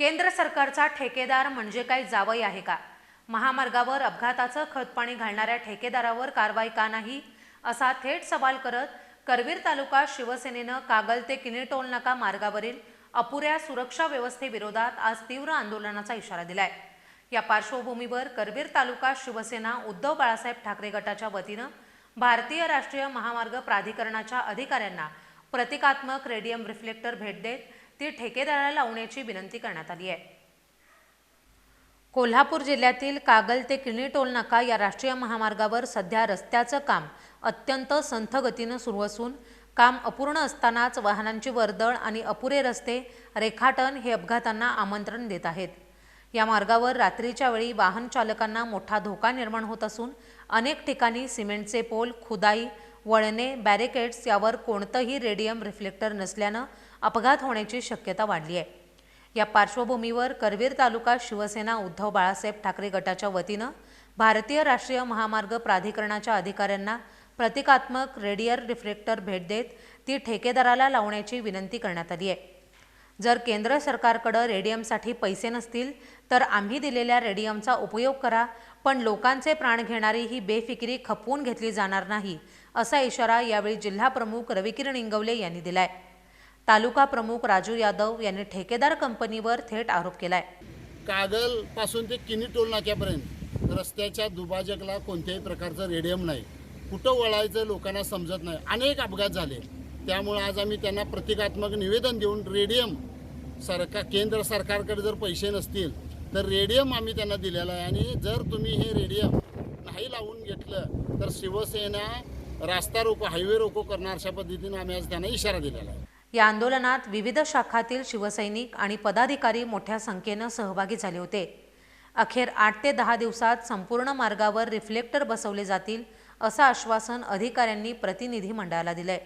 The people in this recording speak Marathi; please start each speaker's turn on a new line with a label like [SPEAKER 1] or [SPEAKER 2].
[SPEAKER 1] केंद्र सरकारचा ठेकेदार म्हणजे काही जावई आहे का? महामार्गावर अपघाताचं खतपाणी घालणाऱ्या ठेकेदारावर कारवाई का नाही? असा थेट सवाल करत करवीर तालुका शिवसेनेनं कागल ते किनी टोल नाका मार्गावरील अपुऱ्या सुरक्षा व्यवस्थेविरोधात आज तीव्र आंदोलनाचा इशारा दिलाय. या पार्श्वभूमीवर करवीर तालुका शिवसेना उद्धव बाळासाहेब ठाकरे गटाच्या वतीनं भारतीय राष्ट्रीय महामार्ग प्राधिकरणाच्या अधिकाऱ्यांना प्रतिकात्मक रेडियम रिफ्लेक्टर भेट देत ती ठेकेदाराला लावण्याची विनंती करण्यात आली आहे. कोल्हापूर जिल्ह्यातील कागल ते किणी टोल नाका या राष्ट्रीय महामार्गावर सध्या रस्त्याचं काम अत्यंत संथ गतीनं सुरू असून काम अपूर्ण असतानाच वाहनांची वर्दळ आणि अपुरे रस्ते रेखाटन हे अपघातांना आमंत्रण देत आहेत. या मार्गावर रात्रीच्या वेळी वाहन चालकांना मोठा धोका निर्माण होत असून अनेक ठिकाणी सिमेंटचे पोल खुदाई वळणे बॅरिकेड्स यावर कोणतंही रेडियम रिफ्लेक्टर नसल्यानं अपघात होण्याची शक्यता वाढली आहे. या पार्श्वभूमीवर करवीर तालुका शिवसेना उद्धव बाळासाहेब ठाकरे गटाच्या वतीनं भारतीय राष्ट्रीय महामार्ग प्राधिकरणाच्या अधिकाऱ्यांना प्रतिकात्मक रेडियर रिफ्लेक्टर भेट देत ती ठेकेदाराला लावण्याची विनंती करण्यात आली आहे. जर केंद्र सरकारकडं रेडियमसाठी पैसे नसतील तर आम्ही दिलेल्या रेडियमचा उपयोग करा पण लोकांचे प्राण घेणारी ही बेफिकिरी खपवून घेतली जाणार नाही असा इशारा यावेळी जिल्हा प्रमुख रविकिरण इंगवले यांनी दिलाय. तालुका प्रमुख राजू यादव यांनी ठेकेदार कंपनीवर थेट आरोप केलाय.
[SPEAKER 2] कागलपासून ते किनी टोल नाक्यापर्यंत रस्त्याच्या दुभाजकला कोणत्याही प्रकारचं रेडियम नाही. कुठं वळायचं लोकांना समजत नाही. अनेक अपघात झाले. त्यामुळं आज आम्ही त्यांना प्रतिकात्मक निवेदन देऊन रेडियम सरकार केंद्र सरकारकडे जर पैसे नसतील तर रेडियम आम्ही त्यांना दिलेला आहे. आणि जर तुम्ही हे रेडियम नाही लावून घेतलं तर शिवसेना रास्ता रोको हायवे रोको करणार अशा पद्धतीने आम्ही आज त्यांना इशारा दिलेला आहे.
[SPEAKER 1] या आंदोलनात विविध शाखातील शिवसैनिक आणि पदाधिकारी मोठ्या संख्येनं सहभागी झाले होते. अखेर आठ ते दहा दिवसात संपूर्ण मार्गावर रिफ्लेक्टर बसवले जातील असं आश्वासन अधिकाऱ्यांनी प्रतिनिधी मंडळाला दिलंय.